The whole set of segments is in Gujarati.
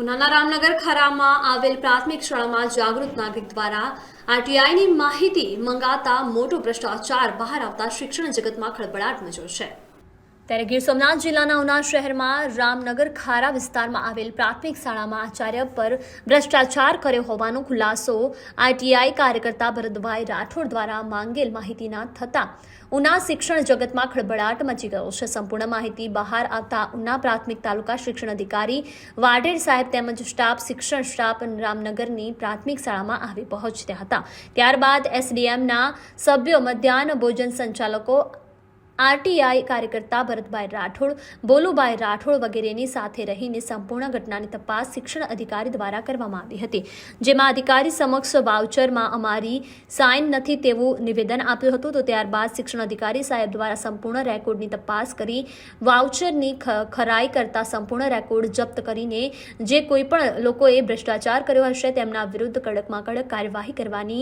ઉનાના રામનગર ખરામાં આવેલ પ્રાથમિક શાળામાં જાગૃત નાગરિક દ્વારા આરટીઆઈની માહિતી મંગાતા મોટો ભ્રષ્ટાચાર બહાર આવતા શિક્ષણ જગતમાં ખળભળાટ મચ્યો છે. ત્યારે ગીર સોમનાથ જિલ્લાના ઉના શહેરમાં રામનગર ખારા વિસ્તારમાં આવેલ પ્રાથમિક શાળામાં આચાર્ય પર ભ્રષ્ટાચાર કર્યો હોવાનો ખુલાસો આઈટીઆઈ કાર્યકર્તા ભરતભાઈ રાઠોડ દ્વારા માંગેલ માહિતીના થતા ઉના શિક્ષણ જગતમાં ખળબળાટ મચી ગયો છે. સંપૂર્ણ માહિતી બહાર આવતા ઉના પ્રાથમિક તાલુકા શિક્ષણ અધિકારી વાડેર સાહેબ તેમજ સ્ટાફ શિક્ષણ સ્ટાફ રામનગરની પ્રાથમિક શાળામાં આવી પહોંચ્યા હતા. ત્યારબાદ એસડીએમના સભ્યો મધ્યાહન ભોજન સંચાલકો આરટીઆઈ કાર્યકર્તા ભરતભાઈ રાઠોડ, બોલુભાઈ રાઠોડ વગેરેની સાથે રહીને સંપૂર્ણ ઘટનાની તપાસ શિક્ષણ અધિકારી દ્વારા કરવામાં આવી હતી. જેમાં અધિકારી સમક્ષ વાઉચરમાં અમારી સાઇન નથી તેવું નિવેદન આપ્યું હતું તો ત્યારબાદ શિક્ષણ અધિકારી સાહેબ દ્વારા સંપૂર્ણ રેકોર્ડની તપાસ કરી વાઉચરની ખરાઈ કરતા સંપૂર્ણ રેકોર્ડ જપ્ત કરીને જે કોઈ પણ લોકોએ ભ્રષ્ટાચાર કર્યો હશે તેમના વિરુદ્ધ કડકમાં કડક કાર્યવાહી કરવાની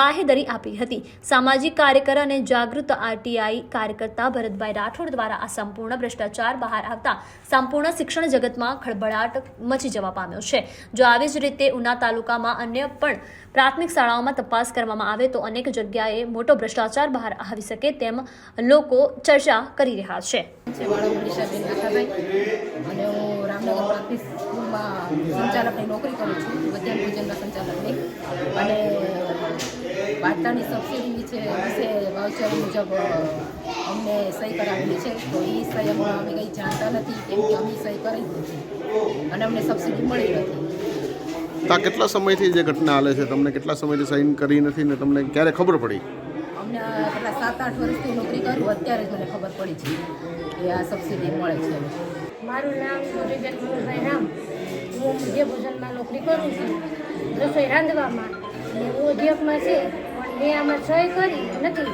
બાહેદરી આપી હતી. સામાજિક કાર્યકર અને જાગૃત આરટીઆઈ કાર્યકર્તા ભરતભાઈ રાઠોડ દ્વારા આ સંપૂર્ણ ભ્રષ્ટાચાર બહાર આવતા સંપૂર્ણ શિક્ષણ જગતમાં ખળભળાટ મચી જવા પામ્યો છે. જો આવી જ રીતે ઉના તાલુકામાં અન્ય પણ પ્રાથમિક શાળાઓમાં તપાસ કરવામાં આવે તો અનેક જગ્યાએ મોટો ભ્રષ્ટાચાર બહાર આવી શકે તેમ લોકો ચર્ચા કરી રહ્યા છે. સ્કૂલમાં સંચાલકની નોકરી કરું છું મધ્યાહન ભોજનના સંચાલકની. અને વાર્તાની સબસિડી છે વિશે વાઉચર મુજબ અમને સહી કરાવેલી છે. તો એ સહી અમને અમે કંઈ જાણતા નથી કેમ કે અમે સહી કરી. નથી અને અમને સબસિડી મળી નથી. તો આ કેટલા સમયથી જે ઘટના હાલે છે? તમને કેટલા સમયથી સાઈન કરી નથી ને તમને ક્યારે ખબર પડી? અમને આ કેટલા સાત આઠ વર્ષથી નોકરી કરું અત્યારે જ મને ખબર પડી છે કે આ સબસિડી મળે છે. મારું નામ મોરીબેન મનુભાઈ રામ. હું મધ્ય ભોજનમાં નોકરી કરું છું રસોઈ રાંધવામાં અને હું ઉદ્યોગમાં છે પણ મેં આમાં સહી કરી નથી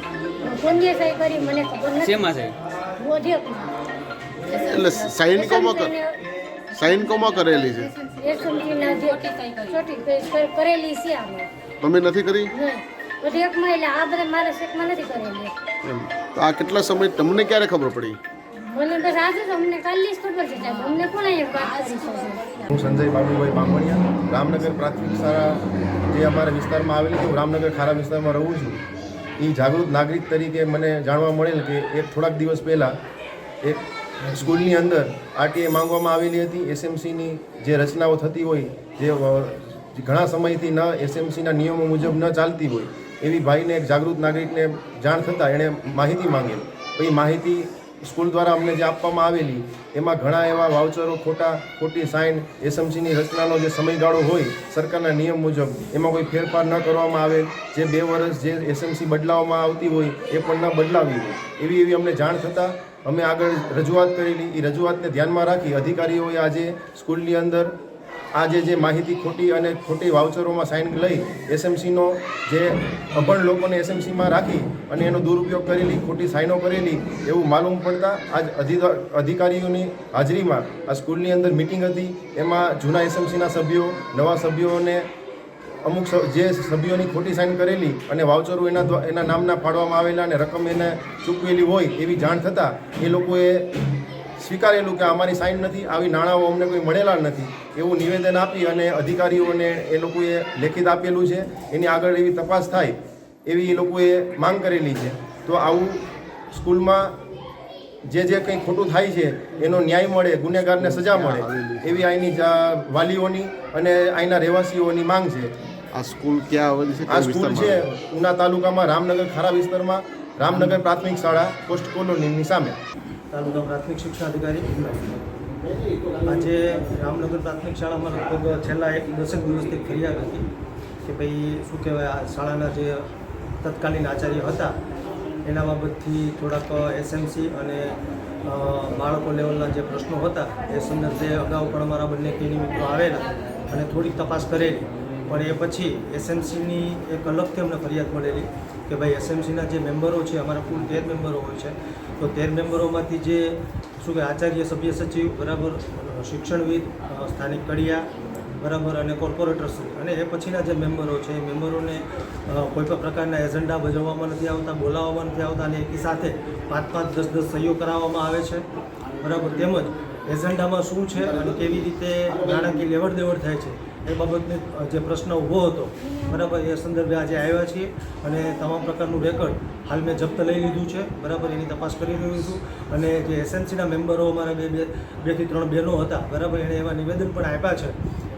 કોઈએ સહી કરી મને ખબર નથી. શેમાં છે? હું ઉદ્યોગમાં. એટલે સાઇન કોમાં કર સાઇન કોમાં કરેલી છે? એસએમસીના જે કરેલી છે આમાં. તમે નથી કરી? ઉદ્યોગમાં એટલે આ બધા મારા શેકમાં નથી કરેલી. એમ. આ કેટલા સમય તમને ક્યારે ખબર પડી? હું સંજય બાબુભાઈ બામણિયા, રામનગર પ્રાથમિક શાળા જે અમારા વિસ્તારમાં આવેલી હું રામનગર ખારા વિસ્તારમાં રહું છું. એ જાગૃત નાગરિક તરીકે મને જાણવા મળેલ કે એક થોડાક દિવસ પહેલાં એક સ્કૂલની અંદર આરટીએ માંગવામાં આવેલી હતી, એસએમસીની જે રચનાઓ થતી હોય, જે ઘણા સમયથી ન એસએમસીના નિયમો મુજબ ન ચાલતી હોય, એવી ભાઈને એક જાગૃત નાગરિકને જાણ થતાં એણે માહિતી માંગેલ. એ માહિતી સ્કૂલ દ્વારા અમને જે આપવામાં આવેલી, એમાં ઘણા એવા વાઉચરો, ખોટા, ખોટી સાઇન, એસએમસીની રચનાનો જે સમયગાળો હોય, સરકારના નિયમ મુજબ, એમાં કોઈ ફેરફાર ન કરવામાં આવે. જે બે વર્ષ જે એસએમસી બદલાવવામાં આવતી હોય, એ પણ ન બદલાવી હોય. એવી એવી અમને જાણ થતાં અમે આગળ રજૂઆત કરેલી. એ રજૂઆતને ધ્યાનમાં રાખી અધિકારીઓએ આજે સ્કૂલની અંદર આજે જે માહિતી ખોટી અને ખોટી વાઉચરોમાં સાઇન લઈ એસએમસીનો જે અભણ લોકોને એસએમસીમાં રાખી અને એનો દુરુપયોગ કરેલી, ખોટી સાઇનો કરેલી, એવું માલુમ પડતા આજ અધિકા, અધિકારીઓની હાજરીમાં આ સ્કૂલની અંદર મિટિંગ હતી. એમાં જૂના એસએમસીના સભ્યો, નવા સભ્યોને અમુક જે સભ્યોની ખોટી સાઇન કરેલી અને વાઉચરો એના એના નામના ફાળવામાં આવેલા અને રકમ એને ચૂકવેલી હોય એવી જાણ થતાં એ લોકોએ સ્વીકારેલું કે અમારી સાઇન નથી આવી નાણાંઓ અમને કોઈ મળેલા નથી એવું નિવેદન આપી અને અધિકારીઓને એ લોકોએ લેખિત આપેલું છે એની આગળ એવી તપાસ થાય એવી એ લોકોએ માંગ કરેલી છે. તો આવું સ્કૂલમાં જે જે કંઈ ખોટું થાય છે એનો ન્યાય મળે ગુનેગારને સજા મળે એવી અહીંની વાલીઓની અને અહીંના રહેવાસીઓની માંગ છે. આ સ્કૂલ ક્યાં આવેલી છે? આ સ્કૂલ છે ઉના તાલુકામાં રામનગર ખારા વિસ્તારમાં રામનગર પ્રાથમિક શાળા પોસ્ટ કોલોનીની સામે. તાલુકા પ્રાથમિક શિક્ષણાધિકારી આજે રામનગર પ્રાથમિક શાળામાં લગભગ છેલ્લા એક દસેક દિવસથી ફરિયાદ હતી કે ભાઈ શું કહેવાય, આ શાળાના જે તત્કાલીન આચાર્ય હતા, એના બાબતથી થોડાક એસએમસી અને બાળકો લેવલના જે પ્રશ્નો હતા, એ સંદર્ભે અગાઉ પણ અમારા બંને કેની મિત્રો આવેલા અને થોડીક તપાસ કરેલી. પણ એ પછી એસએમસીની એક અલગથી અમને ફરિયાદ મળેલી કે ભાઈ એસએમસીના જે મેમ્બરો છે, અમારા કુલ તેર મેમ્બરો હોય છે, તો તેર મેમ્બરોમાંથી જે શું કે આચાર્ય સભ્ય સચિવ, બરાબર, શિક્ષણવિદ સ્થાનિક કડિયા, બરાબર, અને કોર્પોરેટર શ્રી, અને એ પછીના જે મેમ્બરો છે, એ મેમ્બરોને કોઈપણ કોઈ પણ પ્રકારના એજન્ડા ભજવવામાં નથી આવતા, બોલાવવામાં નથી આવતા, અને એકી સાથે પાંચ પાંચ દસ દસ સહીઓ કરાવવામાં આવે છે, બરાબર, તેમજ એજન્ડામાં શું છે અને કેવી રીતે નાણાકીય લેવડ દેવડ થાય છે એ બાબતને જે પ્રશ્ન ઊભો હતો, બરાબર, એ સંદર્ભે આજે આવ્યા છીએ અને તમામ પ્રકારનું રેકર્ડ હાલ મેં જપ્ત લઈ લીધું છે, બરાબર, એની તપાસ કરી રહ્યું છું અને જે એસએનસીના મેમ્બરો અમારા બે બે, બેથી ત્રણ બહેનો હતા, બરાબર એણે એવા નિવેદન પણ આપ્યા છે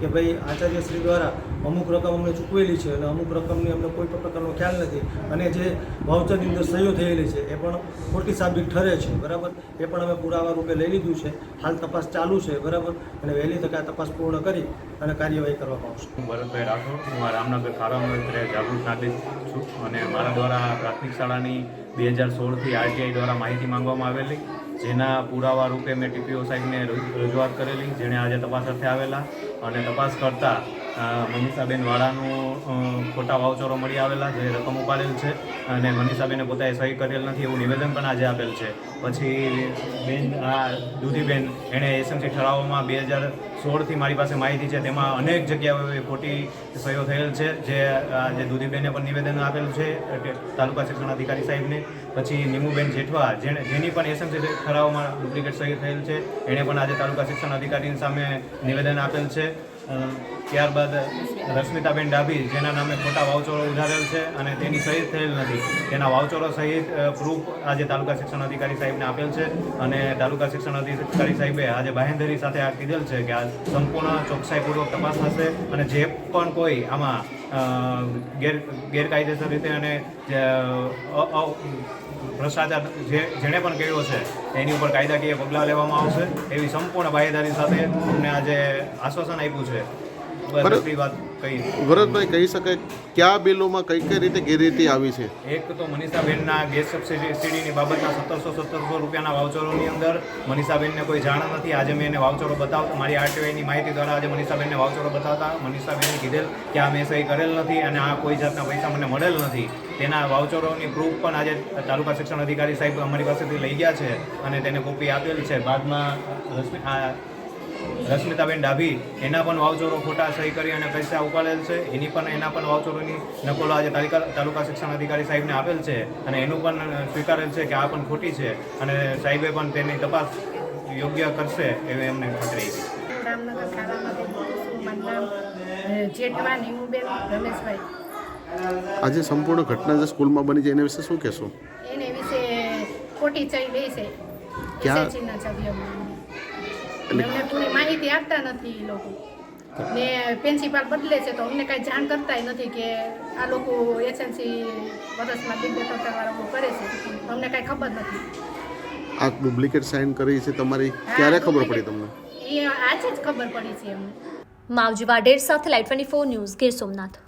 કે ભાઈ આચાર્યશ્રી દ્વારા અમુક રકમ અમને ચૂકવેલી છે અને અમુક રકમની અમને કોઈ પણ પ્રકારનો ખ્યાલ નથી. અને જે વાઉચરની અંદર સહીઓ થયેલી છે, એ પણ ખોટી સાબિત ઠરે છે, બરાબર? એ પણ અમે પુરાવા રૂપે લઈ લીધું છે. હાલ તપાસ ચાલુ છે, બરાબર? અને વહેલી તકે આ તપાસ પૂર્ણ કરી અને કાર્યવાહી કરવામાં આવશે. હું ભરતભાઈ રાઠોડ, હું રામનગર ખારામાં જાગૃત નાગરિક છું અને મારા દ્વારા પ્રાથમિક શાળાની બે હજાર સોળથી આરટીઆઈ દ્વારા માહિતી માંગવામાં આવેલી, જેના પુરાવા રૂપે મેં ટીપીઓ સાહેબને રજૂઆત કરેલી, જેણે આજે તપાસ અર્થે આવેલા. અને તપાસ કરતાં મનીષાબેન વાળાનું ખોટા વાઉચરો મળી આવેલા જે રકમ ઉપાડેલ છે અને મનીષાબેને પોતાએ સહી કરેલ નથી એવું નિવેદન પણ આજે આપેલ છે. પછી બેન, આ દૂધીબેન, એણે એસએમસી ઠરાવોમાં બે હજાર સોળથી મારી પાસે માહિતી છે. તેમાં અનેક જગ્યાઓએ ખોટી સહીઓ થયેલ છે જે આજે દૂધીબેને પણ નિવેદન આપેલું છે તાલુકા શિક્ષણ અધિકારી સાહેબને. પછી નીમુબેન જેઠવા, જેણે, જેની પણ એસએમસી ઠરાવોમાં ડુપ્લિકેટ સહી થયેલ છે, એણે પણ આજે તાલુકા શિક્ષણ અધિકારીની સામે નિવેદન આપેલ છે. ત્યારબાદ રશ્મિતાબેન ડાભી, જેના નામે ખોટા વાવચોરો ઉધારેલ છે અને તેની સહી થયેલ નથી. તેના વાવચોરો સહિત પ્રૂફ આજે તાલુકા શિક્ષણ અધિકારી સાહેબને આપેલ છે અને તાલુકા શિક્ષણ અધિકારી સાહેબે આજે બાહેંધરી સાથે આ કીધેલ છે કે આ સંપૂર્ણ ચોકસાઈપૂર્વક તપાસ થશે અને જે પણ કોઈ આમાં ગેર, ગેરકાયદેસર રીતે અને ભ્રષ્ટાચાર જે, જેણે પણ કર્યો છે, એની ઉપર કાયદાકીય પગલાં લેવામાં આવશે. એવી સંપૂર્ણ બાહેદારી સાથે અમને આજે આશ્વાસન આપ્યું છે. ભરતભાઈ કહી. શકાય કયા બિલોમાં કઈ કઈ રીતે ગેરરીતિ આવી છે? એક તો મનીષાબેનના ગેસ સબસિડીની બાબતના સત્તરસો સત્તરસો રૂપિયાના વાઉચરોની અંદર મનીષાબેનને કોઈ જાણ નથી. આજે મેં એને વાઉચરો બતાવતા મારી આરટીઆઈની માહિતી દ્વારા આજે મનીષાબેનને વાઉચરો બતાવતા મનીષાબેને કીધેલ કે આ મેં સહી કરેલ નથી અને આ કોઈ જાતના પૈસા મને મળેલ નથી. તેના વાઉચરોની પ્રૂફ પણ આજે તાલુકા શિક્ષણ અધિકારી સાહેબ અમારી પાસેથી લઈ ગયા છે અને તેને કોપી આપેલ છે. બાદમાં રશ્મિ રશ્મિતાબેન ડાભી એના પણ વાવચોરો ખોટા સહી કરી અને પૈસા ઉપાડેલ છે. એની પણ એના પણ વાવચોરોની નકલો આજે તાલુકા તાલુકા શિક્ષણ અધિકારી સાહેબને આપેલ છે અને એનું પણ સ્વીકારેલ છે કે આ પણ ખોટી છે અને સાહેબે પણ તેની તપાસ યોગ્ય કરશે એવી અમને ખાતરી જેઠવા નીમુબેન રમેશભાઈ. આજે સંપૂર્ણ ઘટના જે સ્કૂલમાં બની છે એના વિશે શું કહેશો? એને વિશે ખોટી ચઈ લે છે ક્યાં? અમને પૂરી માહિતી આપતા નથી એ લોકો. ને પ્રિન્સિપાલ બદલે છે તો અમને કાંઈ જાણ કરતાય નથી કે આ લોકો એસએનસી વર્ષમાં દિગ્ગજ આવું કરે છે. અમને કાંઈ ખબર નથી. આ ડુપ્લિકેટ સાઇન કરી છે તમારી? ક્યારે ખબર પડી તમને? એ આજે જ ખબર પડી છે અમને. માવજી વાડેર સાથે light twenty four news Gir Somnath.